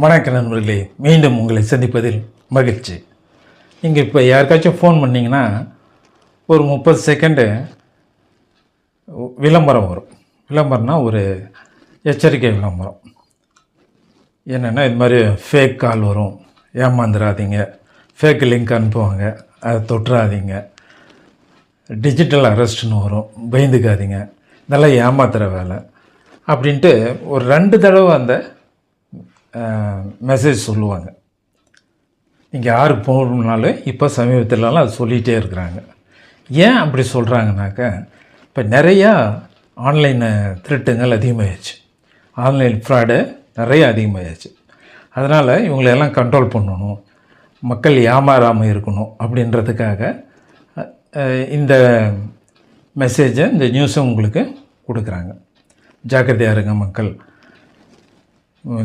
வணக்க நண்பர்களே. மீண்டும் உங்களை சந்திப்பதில் மகிழ்ச்சி. நீங்கள் இப்போ யாருக்காச்சும் ஃபோன் பண்ணிங்கன்னா ஒரு முப்பது செகண்டு விளம்பரம் வரும். விளம்பரம்னா ஒரு எச்சரிக்கை விளம்பரம். என்னென்னா இது மாதிரி ஃபேக் கால் வரும். ஏமாந்துடாதீங்க ஃபேக் லிங்க் அனுப்புவாங்க. அதை தொட்டுறாதீங்க. டிஜிட்டல் அரெஸ்ட்னு வரும். பயந்துக்காதீங்க. இதெல்லாம் ஏமாத்துகிற வேலை. அப்படின்ட்டு ஒரு ரெண்டு தடவை அந்த மெசேஜ் சொல்லுவாங்க. நீங்கள் யாருக்கு போகணுன்னாலும் இப்போ சமீபத்திலலாம் அது சொல்லிகிட்டே இருக்கிறாங்க. ஏன் அப்படி சொல்கிறாங்கனாக்க இப்போ நிறையா ஆன்லைன் திருட்டுங்கள் அதிகமாகிடுச்சு ஆன்லைன் ஃப்ராடு நிறைய அதிகமாகிடுச்சு அதனால் இவங்களெல்லாம் கண்ட்ரோல் பண்ணணும். மக்கள் ஏமாறாமல் இருக்கணும் அப்படின்றதுக்காக இந்த மெசேஜை இந்த நியூஸை உங்களுக்கு கொடுக்குறாங்க. ஜாக்கிரதையாக இருங்க மக்கள்.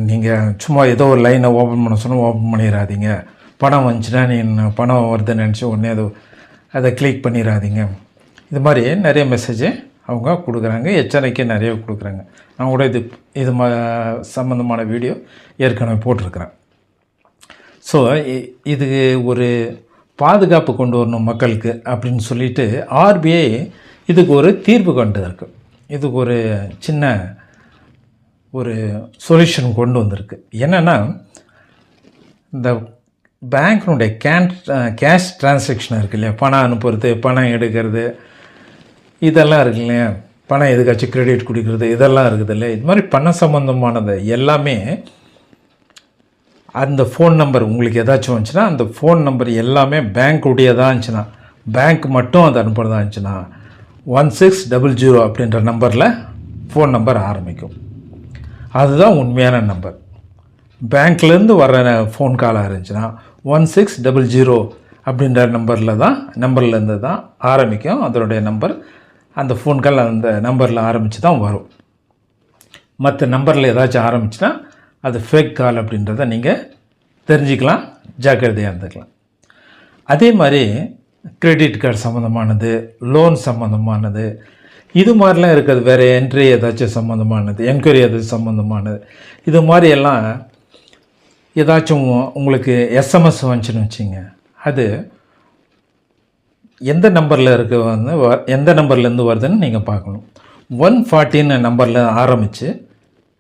நீங்கள் சும்மா ஏதோ ஒரு லைனை ஓப்பன் பண்ண சொன்னால் ஓப்பன் பண்ணிடாதீங்க பணம் வந்துச்சுன்னா நீ பணம் வருதுன்னு நினச்சி உடனே அது அதை கிளிக் பண்ணிடாதீங்க இது மாதிரி நிறைய மெசேஜ் அவங்க கொடுக்குறாங்க. எச்சரிக்கை நிறைய கொடுக்குறாங்க. நான் கூட இது இது ம சம்மந்தமான வீடியோ ஏற்கனவே போட்டிருக்கிறேன். ஸோ இது ஒரு பாதுகாப்பு கொண்டு வரணும் மக்களுக்கு அப்படின்னு சொல்லிட்டு ஆர்பிஐ இதுக்கு ஒரு தீர்வு கொண்டு இருக்குது இதுக்கு ஒரு சின்ன ஒரு சொல்யூஷன் கொண்டு வந்திருக்கு. என்னென்னா இந்த பேங்க்னுடைய கேன் கேஷ் டிரான்சாக்ஷன் இருக்கு இல்லையா? பணம் அனுப்புறது பணம் எடுக்கிறது இதெல்லாம் இருக்கு இல்லையா? பணம் எதுக்காச்சும் கிரெடிட் கொடுக்குறது இதெல்லாம் இருக்குது இல்லையா? இது மாதிரி பணம் சம்மந்தமானது எல்லாமே அந்த ஃபோன் நம்பர் உங்களுக்கு ஏதாச்சும் வந்துச்சுன்னா அந்த ஃபோன் நம்பர் எல்லாமே பேங்க்குடையதாக இருந்துச்சுன்னா பேங்க் மட்டும் அது அனுப்புகிறதா இருந்துச்சுன்னா ஒன் சிக்ஸ் டபுள் ஜீரோ அப்படின்ற நம்பரில் ஃபோன் நம்பர் ஆரம்பிக்கும். அதுதான் உண்மையான நம்பர். பேங்க்லேருந்து வர்ற ஃபோன் காலாக இருந்துச்சுன்னா ஒன் சிக்ஸ் டபுள் ஜீரோ அப்படின்ற நம்பரில் தான் நம்பர்லேருந்து தான் ஆரம்பிக்கும். அதனுடைய நம்பர் அந்த ஃபோன் கால் அந்த நம்பரில் ஆரம்பித்து தான் வரும். மற்ற நம்பரில் ஏதாச்சும் ஆரம்பிச்சுன்னா அது ஃபேக் கால் அப்படின்றத நீங்கள் தெரிஞ்சுக்கலாம் ஜாக்கிரதையாக இருந்துக்கலாம். அதே மாதிரி கிரெடிட் கார்டு சம்மந்தமானது லோன் சம்மந்தமானது இது மாதிரிலாம் இருக்கிறது. வேறு என்ட்ரி ஏதாச்சும் சம்மந்தமானது என்கொயரி ஏதாச்சும் சம்மந்தமானது இது மாதிரியெல்லாம் ஏதாச்சும் உங்களுக்கு எஸ்எம்எஸ் வந்துச்சுன்னு வச்சுங்க. அது எந்த நம்பரில் இருக்க வந்து வ- எந்த நம்பர்லேருந்து வருதுன்னு நீங்கள் பார்க்கணும். ஒன் ஃபார்ட்டின்னு நம்பரில் ஆரம்பித்து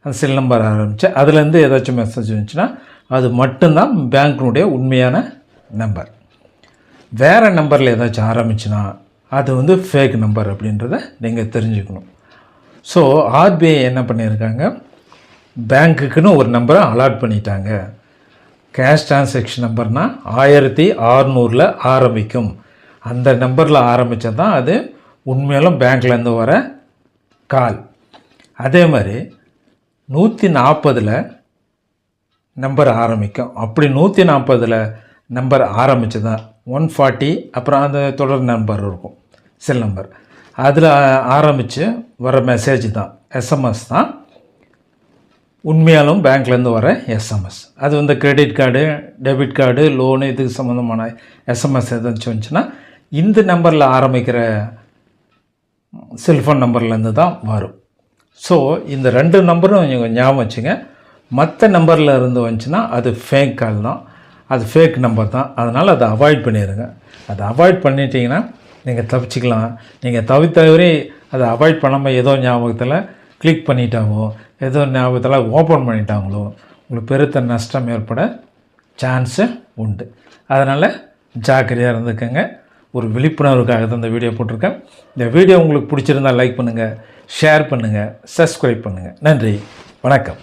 அந்த செல் நம்பர் ஆரம்பித்து அதுலேருந்து ஏதாச்சும் மெசேஜ் வந்துச்சுன்னா அது மட்டும்தான் பேங்க்கினுடைய உண்மையான நம்பர் வேறு நம்பரில் ஏதாச்சும் ஆரம்பிச்சுன்னா அது வந்து ஃபேக் நம்பர் அப்படின்றத நீங்கள் தெரிஞ்சுக்கணும். ஸோ ஆர்பிஐ என்ன பண்ணியிருக்காங்க? பேங்க்குக்குன்னு ஒரு நம்பரை அலாட் பண்ணிட்டாங்க. கேஷ் டிரான்சாக்ஷன் நம்பர்னால் ஆயிரத்தி ஆறுநூறில் ஆரம்பிக்கும். அந்த நம்பரில் ஆரம்பித்தா தான் அது உண்மையிலும் பேங்க்லேருந்து வர கால் அதே மாதிரி நூற்றி நாற்பதில் நம்பர் ஆரம்பிக்கும். அப்படி நூற்றி நாற்பதில் நம்பர் ஆரம்பித்து தான் ஒன் ஃபார்ட்டி அப்புறம் அந்த தொடர் நம்பர் இருக்கும். செல் நம்பர் அதில் ஆரம்பித்து வர மெசேஜ் தான் எஸ்எம்எஸ் தான். உண்மையாலும் பேங்க்லேருந்து வர எஸ்எம்எஸ் அது வந்து credit card debit card loan இதுக்கு சம்மந்தமான எஸ்எம்எஸ் ஏதாச்சும் வந்துச்சுன்னா இந்த நம்பரில் ஆரம்பிக்கிற செல்ஃபோன் நம்பர்லேருந்து தான் வரும். ஸோ இந்த ரெண்டு நம்பரும் நீங்கள் ஞாபகம் வச்சுங்க. மற்ற நம்பரில் இருந்து வந்துச்சுன்னா அது ஃபேக் கால் தான். அது ஃபேக் நம்பர் தான். அதனால் அதை அவாய்ட் பண்ணிடுங்க அதை அவாய்ட் பண்ணிட்டீங்கன்னா நீங்கள் தவிச்சிக்கலாம் நீங்கள் தவித்தவரே அதை அவாய்ட் பண்ணாமல் ஏதோ ஞாபகத்தில் கிளிக் பண்ணிட்டாவோ ஏதோ ஞாபகத்தில் ஓப்பன் பண்ணிட்டாங்களோ உங்களுக்கு பெருத்த நஷ்டம் ஏற்பட சான்ஸு உண்டு. அதனால் ஜாக்கிரதையாக இருந்துக்கோங்க. ஒரு விழிப்புணர்வுக்காக தான் இந்த வீடியோ போட்டிருக்கேன். இந்த வீடியோ உங்களுக்கு பிடிச்சிருந்தால் லைக் பண்ணுங்கள் ஷேர் பண்ணுங்கள் சப்ஸ்கிரைப் பண்ணுங்கள் நன்றி வணக்கம்.